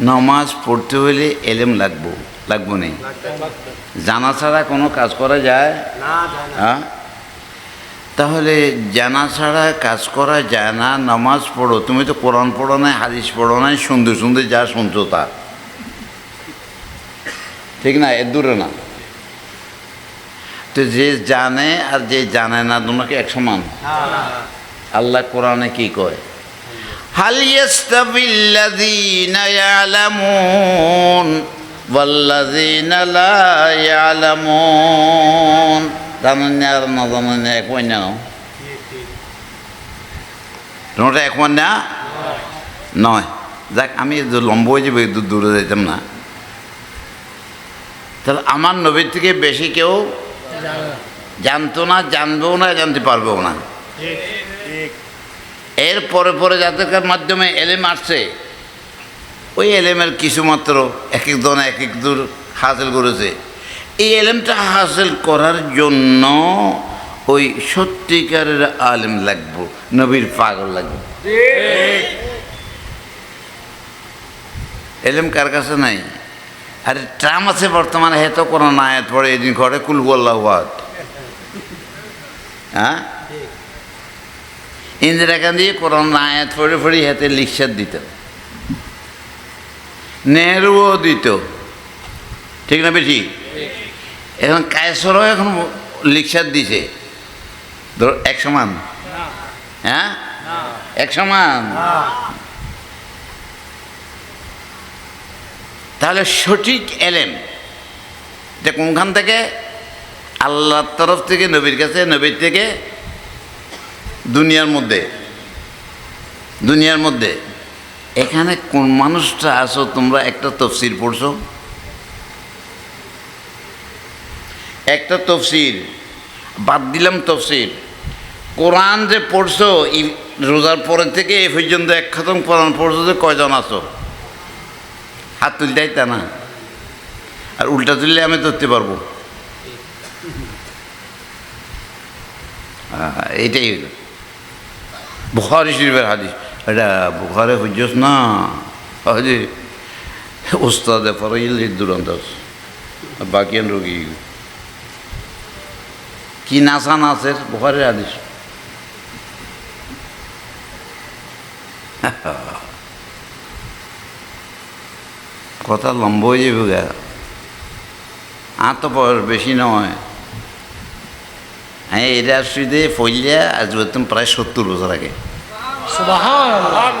নমাজ পড়তে হলে এলেম লাগবো লাগবো নেই। জানা ছাড়া কোনো কাজ করা যায়? হ্যাঁ? তাহলে জানা ছাড়া কাজ করা যায় না নামাজ পড়ো। তুমি তো কোরআন পড়ো নাই হাদিস পড়ো নাই সুন্দর সুন্দর যা শুনছো তা। ঠিক না? এর দূরে না। তো যে জানে আর যে জানে না দুটোকে এক সমান আল্লাহ কোরআনে কি কয়? ইয়ালামুন জানেন না না নয়। যাক, আমি লম্ব হয়ে যাবে দূর দূরে যেতাম না। তাহলে আমার নবীর থেকে বেশি কেউ জানতো না, জানবেও না, জানতে পারবেও না। এর পরে পরে যাদের মাধ্যমে এলেম আসছে, ওই এলেমের কিছু মাত্র এক একজন এক এক দূর হাসিল করেছে। এই এলেমটা হাসিল করার জন্য ওই সত্যিকারের আলেম লাগবো, নবীর পাগল লাগবে। এলেম কার কাছে নাই? আরে ট্রাম আছে বর্তমানে হেতো কোনো নায়াত পড়ে, এদিন ঘরে কুলবু আল্লাহ হ্যাঁ? ইন্দিরা গান্ধী কোরআন আয়াত পড়ে পড়ে হাতে লিকশার দিত। নেহরুও দিত। ঠিক না বেশি এখন কায়সরও এখন লিকশার দিছে। ধর এক সমান হ্যাঁ? এক সমান তাহলে সঠিক এলেম। যে কোনখান থেকে? আল্লাহর তরফ থেকে, নবীর কাছে, নবীর থেকে দুনিয়ার মধ্যে। দুনিয়ার মধ্যে। এখানে কোন মানুষটা আসো তোমরা একটা তফসির পড়ছো? একটা তফসির। বাদ দিলাম তফসির। কোরআন যে পড়ছো রোজার পরের থেকে এ পর্যন্ত এক খতম কোরআন পড়ছো যে কয়জন আছো? হাত তুলতেই তা না? আর উল্টা তুললে আমি ধরতে পারব। আহ, এইটাই হইল। বুখারি শরীফের হাদিস। এটা বুখারে হইজস না? হাজি ওস্তাদে ফরাইল দুরন্ত বাকি রোগী। কি নাসা নাচের বুখারের হাদিস? কথা লম্ব হয়ে যাবে গা। আর তো বেশি নয়। হ্যাঁ এটা শুধু ফইলিয়া আজ প্রায় সত্তর বছর আগে। সুবহান।